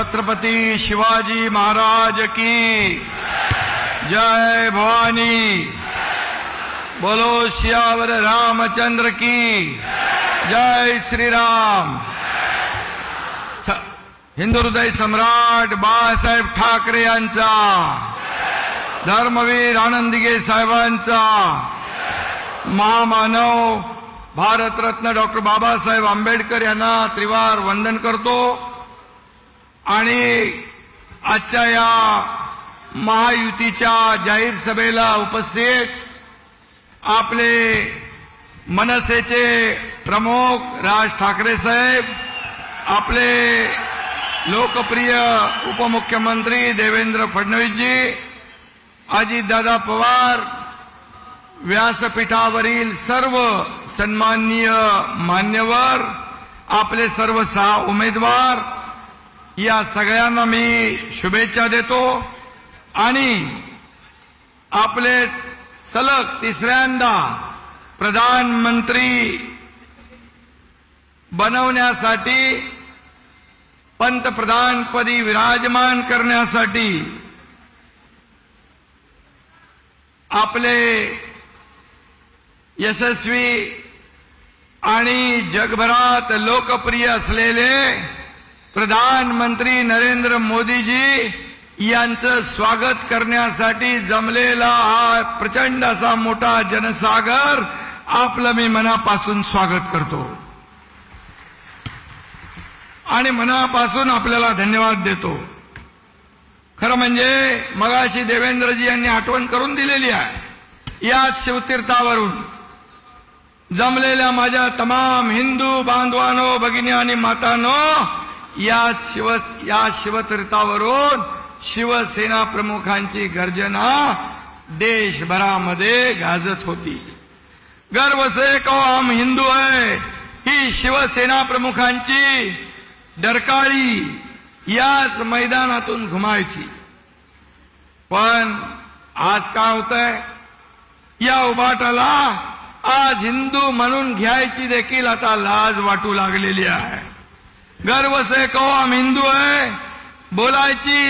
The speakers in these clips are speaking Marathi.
छत्रपती शिवाजी महाराज की। जय भवानी। बोलो सियावर रामचंद्र की। जय श्रीराम। छ- हिंदू हृदय सम्राट बाळासाहेब ठाकरे धर्मवीर आनंदिगे साहेबांचा। महामानव भारतरत्न डॉक्टर बाबासाहेब आंबेडकर यांना त्रिवार वंदन करतो। आणि आजच्या या महायुतीच्या जाहीर सभेला उपस्थित आपले मनसेचे प्रमुख राज ठाकरे साहेब आपले लोकप्रिय उपमुख्यमंत्री देवेंद्र फडणवीसजी अजितदादा पवार व्यासपीठावरील सर्व सन्माननीय मान्यवर आपले सर्व सहा उमेदवार या सगळ्यांना मी शुभेच्छा देतो आणि आपले सलग तिसऱ्यांदा प्रधानमंत्री बनवण्यासाठी पंतप्रधानपदी विराजमान करण्यासाठी आपले यशस्वी आणि जगभरात लोकप्रिय असलेले प्रधानमंत्री नरेंद्र मोदीजी यांचं स्वागत करण्यासाठी जमलेला हा प्रचंड असा मोठा जनसागर आपलं मी मनापासून स्वागत करतो. आणि मनापासून आपल्याला धन्यवाद देतो. खरं म्हणजे मगाशी देवेंद्रजी यांनी आठवण करून दिलेली आहे. याच शिवतीर्थावरून जमलेल्या माझ्या तमाम हिंदू बांधवानो भगिनी आणि मातानो या शिव या शिवतीर्थावरून शिवसेना प्रमुखांची गर्जना देशभरामध्ये गाजत होती. गर्व से को हम हिंदू है ही शिवसेना प्रमुखांची डरकाळी याच मैदानातून घुमायची. पण आज काय होत आहे या उभाटाला आज हिंदू म्हणून घ्यायची देखील आता लाज वाटू लागलेली आहे. गर्व से कहो हम हिंदू आहे बोलायची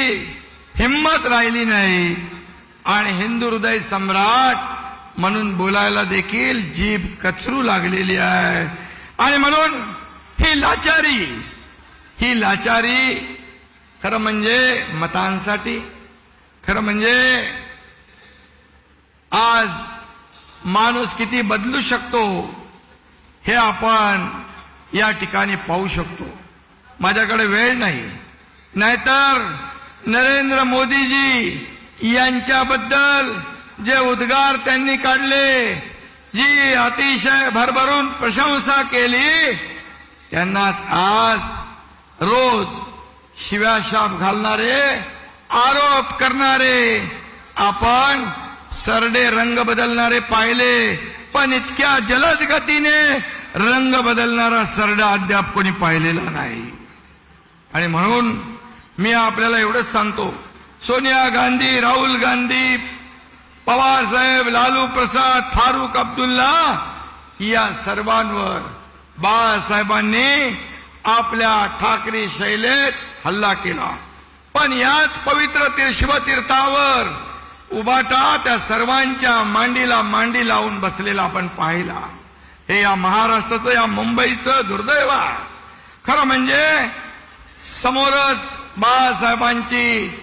हिंमत राहिली नाही. आणि हिंदू हृदय सम्राट म्हणून बोलायला देखील जीभ कचरू लागलेली आहे. आणि म्हणून ही लाचारी ही लाचारी खरं म्हणजे मतांसाठी खरं म्हणजे आज माणूस किती बदलू शकतो हे आपण या ठिकाणी पाहू शकतो. माझ्याकडे वेळ नाही. नाहीतर नरेंद्र मोदीजी यांच्याबद्दल जे उद्गार त्यांनी काढले जी अतिशय भरभरून प्रशंसा केली त्यांनाच आज रोज शिव्याशाप घालणारे आरोप करणारे आपण सरडे रंग बदलणारे पाहिले पण इतक्या जलद गतीने रंग बदलणारा सरडा अद्याप कोणी पाहिलेला नाही. आणि म्हणून मी आपल्याला एवढंच सांगतो. सोनिया गांधी राहुल गांधी पवार साहेब लालू प्रसाद फारुख अब्दुल्ला या सर्वांवर बाळासाहेबांनी आपल्या ठाकरे शैलेत हल्ला केला. पण याच पवित्र शिवतीर्थावर उभाटा त्या सर्वांच्या मांडीला मांडी लावून बसलेला आपण पाहिला. हे या महाराष्ट्राचं या मुंबईचं दुर्दैव खरं म्हणजे समोरच बाळासाहेबांची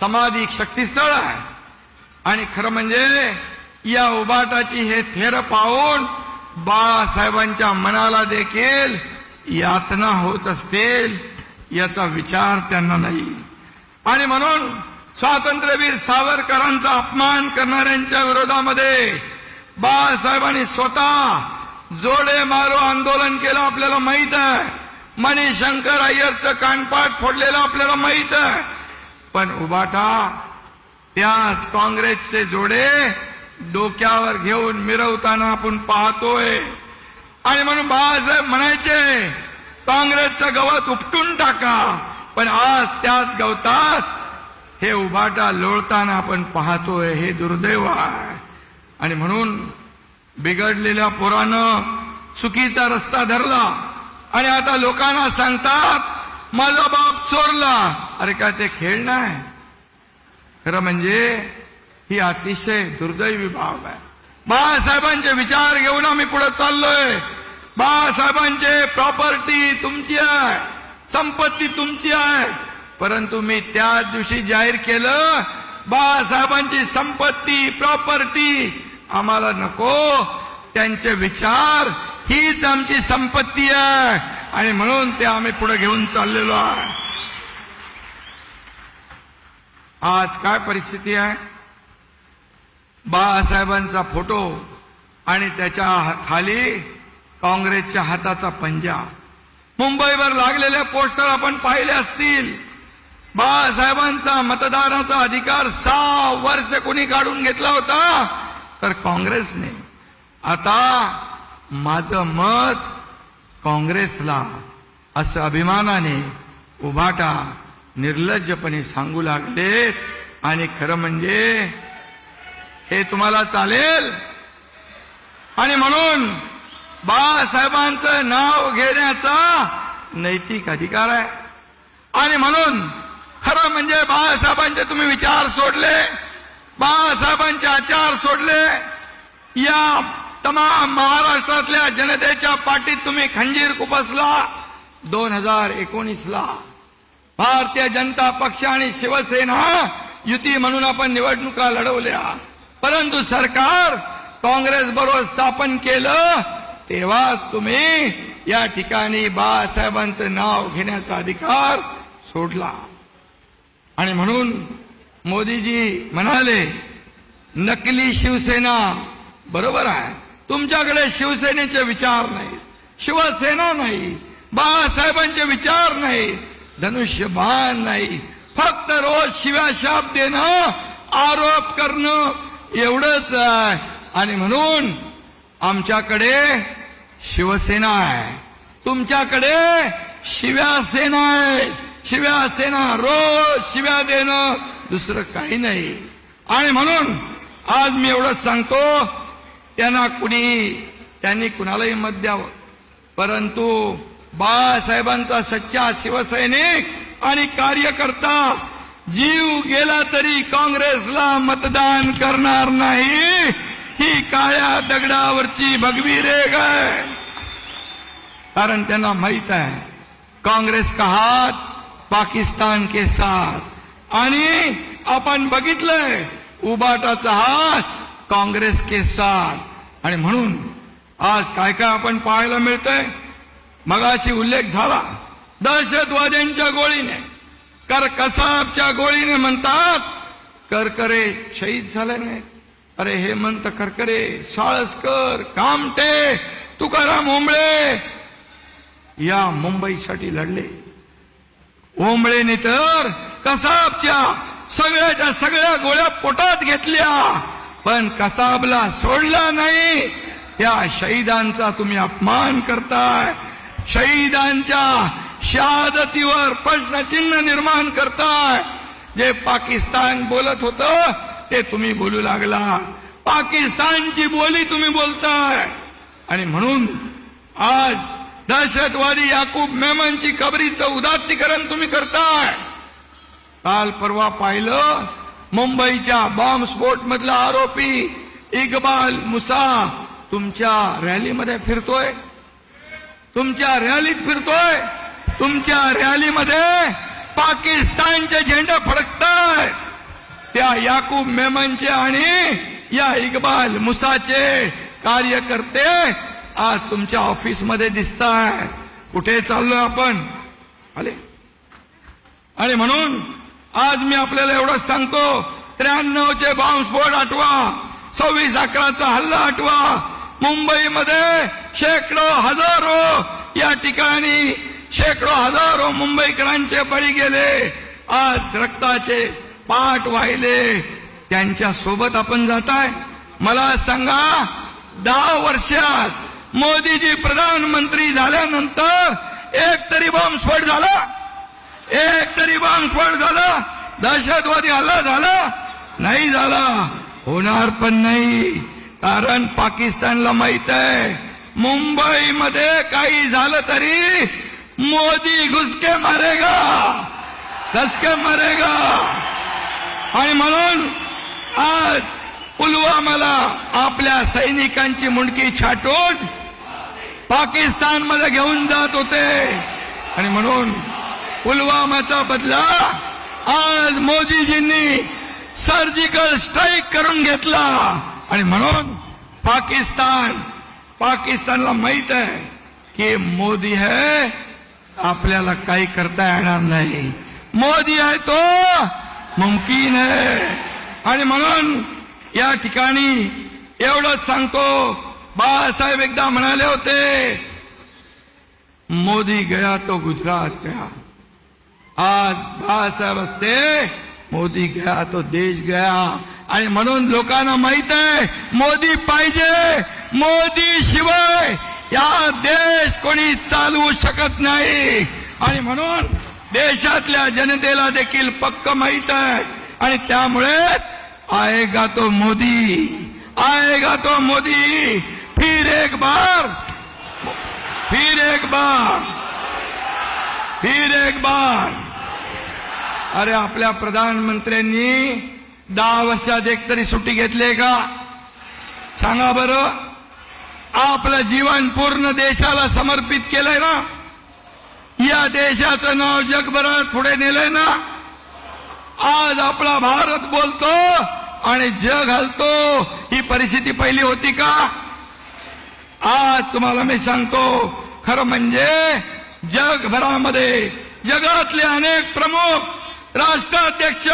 समाधी शक्तीस्थळ आहे. आणि खरं म्हणजे या उबाटाची हे थेर पाहून बाळासाहेबांच्या मनाला देखील यातना होत असतील याचा विचार त्यांना नाही. आणि म्हणून स्वातंत्र्यवीर सावरकरांचा अपमान करणाऱ्यांच्या विरोधामध्ये बाळासाहेबांनी स्वतः जोडे मारो आंदोलन केलं आपल्याला माहीत आहे. मणिशंकर अय्यरचं कानपाट फोडलेलं आपल्याला माहीत आहे. पण उबाटा त्याच काँग्रेसचे जोडे डोक्यावर घेऊन मिरवताना आपण पाहतोय. आणि म्हणून बाळासाहेब म्हणायचे काँग्रेसचं गवत उपटून टाका पण आज त्याच गवतात हे उभाटा लोळताना आपण पाहतोय हे दुर्दैव आहे. आणि म्हणून बिघडलेल्या पोरानं चुकीचा रस्ता धरला. आणि आता लोकांना सांगतात माझा बाप चोरला. अरे काय ते खेळ नाही. खरं म्हणजे ही अतिशय दुर्दैवी बाब आहे. बाळासाहेबांचे विचार घेऊन आम्ही पुढे चाललोय. बाळासाहेबांचे प्रॉपर्टी तुमची आहे संपत्ती तुमची आहे. परंतु मी त्या दिवशी जाहीर केलं बाळासाहेबांची संपत्ती प्रॉपर्टी आम्हाला नको. त्यांचे विचार हीच आमची संपत्ती आहे. आणि म्हणून ते आम्ही पुढे घेऊन चाललेलो आहे. आज काय परिस्थिती आहे? बाळासाहेबांचा फोटो आणि त्याच्या हा- खाली काँग्रेसच्या हाताचा पंजा. मुंबईवर लागलेल्या पोस्टर आपण पाहिले असतील. बाळासाहेबांचा मतदानाचा अधिकार सहा वर्ष कोणी काढून घेतला होता? तर काँग्रेसने. आता माझं मत काँग्रेसला असं अभिमानाने उभाटा निर्लज्जपणे सांगू लागलेत आणि खरं म्हणजे हे तुम्हाला चालेल? आणि म्हणून बाळासाहेबांचं नाव घेण्याचा नैतिक अधिकार आहे. आणि म्हणून खरं म्हणजे बाळासाहेबांचे तुम्ही विचार सोडले बाळासाहेबांचे आचार सोडले या तमाम महाराष्ट्रातल्या जनतेच्या पाठीत तुम्ही खंजीर खुपसला दोन हजार एकोणीसला. भारतीय जनता पक्ष आणि शिवसेना युती म्हणून आपण निवडणुका लढवल्या. परंतु सरकार काँग्रेस बरोबर स्थापन केलं तेव्हाच तुम्ही या ठिकाणी बाळासाहेबांचं नाव घेण्याचा अधिकार सोडला. आणि म्हणून मोदीजी म्हणाले नकली शिवसेना बरोबर आहे. तुमच्याकडे शिवसेनेचे विचार नाहीत शिवसेना नाही बाळासाहेबांचे विचार नाही धनुष्यबाण नाही. फक्त रोज शिव्याशाप देणं आरोप करणं एवढंच आहे. आणि म्हणून आमच्याकडे शिवसेना आहे. तुमच्याकडे शिव्यासेना आहे. शिव्यासेना रोज शिव्या देणं दुसरं काही नाही. आणि म्हणून आज मी एवढंच सांगतो त्यांना कुणी त्यांनी कुणालाही मत द्यावं. परंतु बाळासाहेबांचा सच्चा शिवसैनिक आणि कार्यकर्ता जीव गेला तरी काँग्रेसला मतदान करणार नाही. ही काळ्या दगडावरची भगवी रेग आहे. कारण त्यांना माहीत आहे काँग्रेस का हात पाकिस्तान के साथ. आणि आपण बघितलंय उबाटाचा हात काँग्रेस के साथ आणि म्हणून आज काय काय आपण पाहायला मिळतंय? मगाशी उल्लेख झाला दहशतवाद्यांच्या गोळीने कर कसाबच्या गोळीने म्हणतात करकरे शहीद झाले नाही अरे हेमंत करकरे साळसकर कामटे तुकाराम ओंबळे या मुंबईसाठी लढले. ओंबळेने तर कसाबच्या सगळ्याच्या सगळ्या गोळ्या पोटात घेतल्या. पण कसाबला सोडला नाही. त्या शहीदांचा तुम्ही अपमान करताय. शहीदांच्या शहादतीवर प्रश्नचिन्ह निर्माण करताय. जे पाकिस्तान बोलत होत ते तुम्ही बोलू लागला. पाकिस्तानची बोली तुम्ही बोलताय. आणि म्हणून आज दहशतवादी याकूब मेमनची कबरीचं उदात्तीकरण तुम्ही करताय. काल परवा पाहिलं मुंबईच्या बॉम्बस्फोट मधला आरोपी इकबाल मुसा तुमच्या रॅलीमध्ये फिरतोय. तुमच्या रॅलीत फिरतोय. तुमच्या रॅलीमध्ये पाकिस्तानचे झेंडे फडकताय त्या याकूब मेमनचे आणि या इकबाल मुसाचे कार्यकर्ते आज तुमच्या ऑफिसमध्ये दिसत आहे कुठे चाललोय आपण? आले. आणि म्हणून आज मी आपल्याला एवढंच सांगतो त्र्याण्णवचे बॉम्बस्फोट आठवा सव्वीस अकराचा हल्ला आठवा. मुंबईमध्ये शेकडो हजारो या ठिकाणी शेकडो हजारो मुंबईकरांचे बळी गेले. आज रक्ताचे पाठ वाहिले. त्यांच्यासोबत आपण जाताय. मला सांगा दहा वर्षात मोदीजी प्रधानमंत्री झाल्यानंतर एक तरी बॉम्बस्फोट झाला? एक तरी बॉम्बस्फोट झाला दहशतवादी हल्ला झाला नाही झाला. होणार पण नाही कारण पाकिस्तानला माहीत आहे मुंबईमध्ये काही झालं तरी मोदी घुसके मारेगा दसके मारेगा. आणि म्हणून आज पुलवामाला आपल्या सैनिकांची मुंडकी छाटून पाकिस्तानमध्ये घेऊन जात होते. आणि म्हणून पुलवामाचा बदला आज मोदीजींनी सर्जिकल स्ट्राईक करून घेतला. आणि म्हणून पाकिस्तान पाकिस्तानला माहीत आहे की मोदी है आपल्याला काही करता येणार नाही. मोदी आहे तो मुमकिन आहे. आणि म्हणून या ठिकाणी एवढंच सांगतो बाळासाहेब एकदा म्हणाले होते मोदी गया तो गुजरात गया. आज बाळासाहेब असते मोदी गया तो देश गया. आणि म्हणून लोकांना माहीत आहे मोदी पाहिजे मोदी शिवाय या देश कोणी चालवू शकत नाही. आणि म्हणून देशातल्या जनतेला देखील पक्क माहीत आहे. आणि त्यामुळेच आएगा तो मोदी आएगा तो मोदी. फिर एक बार फिर एक बार फिर एक बार. अरे आपल्या प्रधानमंत्र्यांनी दहा वर्षात एक तरी सुट्टी घेतली का? सांगा बरं. आपलं जीवन पूर्ण देशाला समर्पित केलंय ना? या देशाचं नाव जगभरात पुढे नेलंय ना? आज आपला भारत बोलतो आणि जग हलतो. ही परिस्थिती पहिली होती का? आज तुम्हाला मी सांगतो खरं म्हणजे जगभरामध्ये जगातले अनेक प्रमुख राष्ट्राध्यक्ष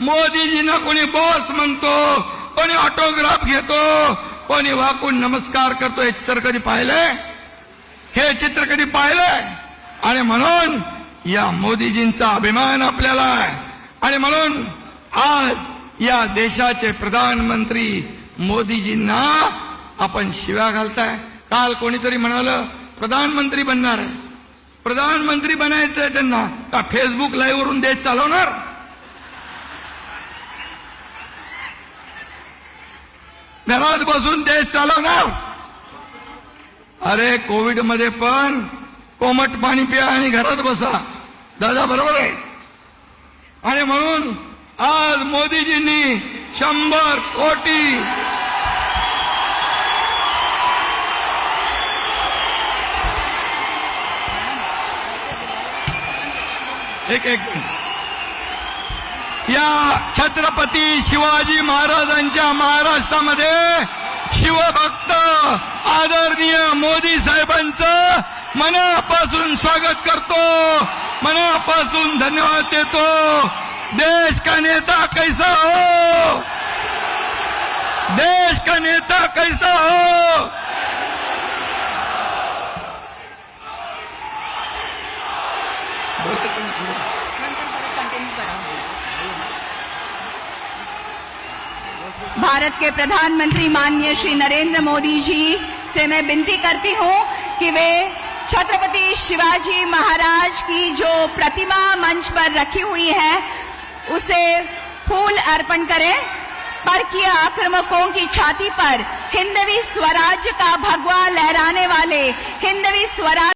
मोदीजींना कोणी बॉस म्हणतो कोणी ऑटोग्राफ घेतो कोणी वाकून नमस्कार करतो हे चित्र कधी पाहिलंय? हे चित्र कधी पाहिलंय? आणि म्हणून या मोदीजींचा अभिमान आपल्याला आहे. आणि म्हणून आज या देशाचे प्रधानमंत्री मोदीजींना आपण शिव्या घालताय. काल कोणीतरी म्हणालं प्रधानमंत्री बनणार आहे. प्रधानमंत्री बनायचंय त्यांना. का फेसबुक लाईव्ह वरून देश चालवणार? घरात बसून देश चालवणार. अरे कोविडमध्ये पण कोमट पाणी प्या आणि घरात बसा. दादा बरोबर आहे? आणि म्हणून आज मोदीजींनी शंभर कोटी एक एक. या छत्रपती शिवाजी महाराजांच्या महाराष्ट्रामध्ये शिवभक्त आदरणीय मोदी साहेबांचं मनापासून स्वागत करतो. मनापासून धन्यवाद देतो. देश का नेता कैसा हो? देश का नेता कैसा हो? भारत के प्रधानमंत्री माननीय श्री नरेंद्र मोदी जी से मैं विनती करती हूँ कि वे छत्रपति शिवाजी महाराज की जो प्रतिमा मंच पर रखी हुई है, उसे फूल अर्पण करें। पर किए आक्रमकों की छाती पर हिंदवी स्वराज का भगवा लहराने वाले हिंदवी स्वराज